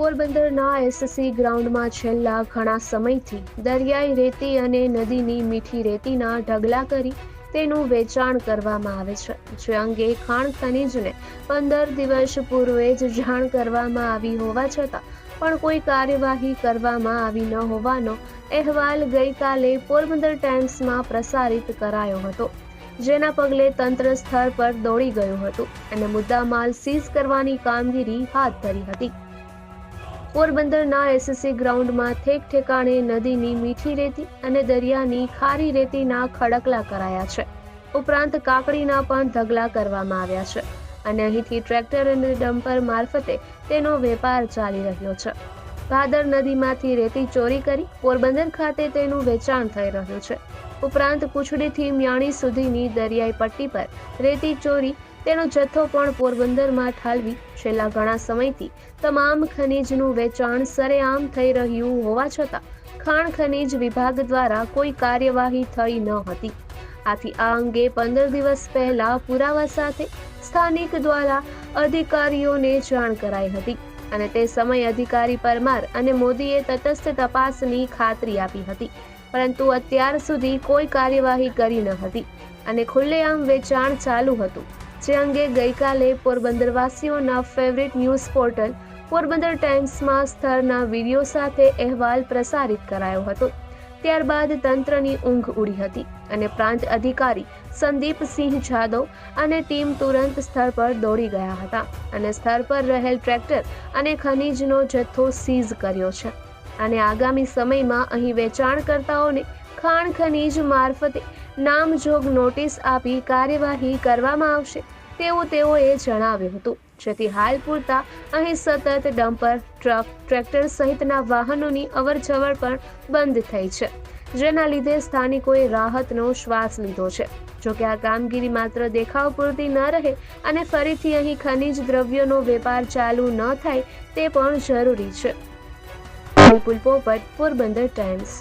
SC ગ્રાઉન્ડમાં છેલ્લા ઘણા સમયથી દરિયાઈ રેતી અને નદીની મીઠી રેતીના ઢગલા કરી તેનું વેચાણ કરવામાં આવે છે. જે અંગે ખાણ ખનીજને પંદર દિવસ પૂર્વે જ જાણ કરવામાં આવી હોવા છતાં પણ કોઈ કાર્યવાહી કરવામાં આવી ન હોવાનો અહેવાલ ગઈકાલે પોરબંદર ટાઈમ્સમાં પ્રસારિત કરાયો હતો, જેના પગલે તંત્ર સ્થળ પર દોડી ગયું હતું અને મુદ્દામાલ સીઝ કરવાની કામગીરી હાથ ધરી હતી. પોરબંદરના એસએસસી ગ્રાઉન્ડમાં ઠેક ઠેકાણે નદીની મીઠી રેતી અને દરિયાની ખારી રેતીના ખડકલા કરાયા છે. ઉપરાંત કાકડીના પણ ઢગલા કરવામાં આવ્યા છે અને અહીંથી ટ્રેક્ટર અને ડમ્પર મારફતે તેનો વેપાર ચાલી રહ્યો છે. ભાદર નદીમાંથી રેતી ચોરી કરી પોરબંદર ખાતે તેનું વેચાણ થઈ રહ્યું છે. ઉપરાંત કુછડીથી મ્યાણી સુધીની દરિયાઈ પટ્ટી પર રેતી ચોરી તેનો જથ્થો પણ પોરબંદરમાં ઠાલવી છેલ્લા ઘણા સમયથી તમામ ખનીજનું વેચાણ સરેઆમ થઈ રહ્યું હોવા છતાં ખાણ ખનીજ વિભાગ દ્વારા કોઈ કાર્યવાહી થઈ ન હતી. આથી આ અંગે પંદર દિવસ પહેલા પુરાવા સાથે સ્થાનિક દ્વારા અધિકારીઓને જાણ કરાઈ હતી અને તે સમયે અધિકારી પરમાર અને મોદીએ તટસ્થ તપાસની ખાતરી આપી હતી. પરંતુ અત્યાર સુધી કોઈ કાર્યવાહી કરી ન હતી અને ખુલ્લેઆમ વેચાણ ચાલુ હતું. જે અંગે ગઈકાલે પોરબંદરવાસીઓના ફેવરિટ ન્યૂઝ પોર્ટલ પોરબંદર ટાઈમ્સમાં સ્થળના વીડિયો સાથે અહેવાલ પ્રસારિત કરાયો હતો. ત્યારબાદ તંત્રની ઊંઘ ઉડી હતી અને પ્રાંત અધિકારી સંદીપસિંહ જાદવ અને ટીમ તુરંત સ્થળ પર દોડી ગયા હતા અને સ્થળ પર રહેલ ટ્રેક્ટર અને ખનીજનો જથ્થો સીઝ કર્યો છે. અને આગામી સમયમાં અહીં વેચાણકર્તાઓને ખાણ ખનીજ મારફતે નામજોગ નોટિસ આપી કાર્યવાહી કરવામાં આવશે, તેવું તેઓએ જણાવ્યું હતું. જેથી હાલ પૂરતા અહીં સતત ડમ્પર, ટ્રક, ટ્રેક્ટર સહિતના વાહનોની અવરજવર પણ બંધ થઈ છે, જેના લીધે સ્થાનિકોએ રાહતનો શ્વાસ લીધો છે. જોકે આ કામગીરી માત્ર દેખાવ પૂરતી ન રહે અને ફરીથી અહીં ખનિજ દ્રવ્યોનો વેપાર ચાલુ ન થાય, તે પણ જરૂરી છે. પોપટ પોરબંદર ટાઈમ્સ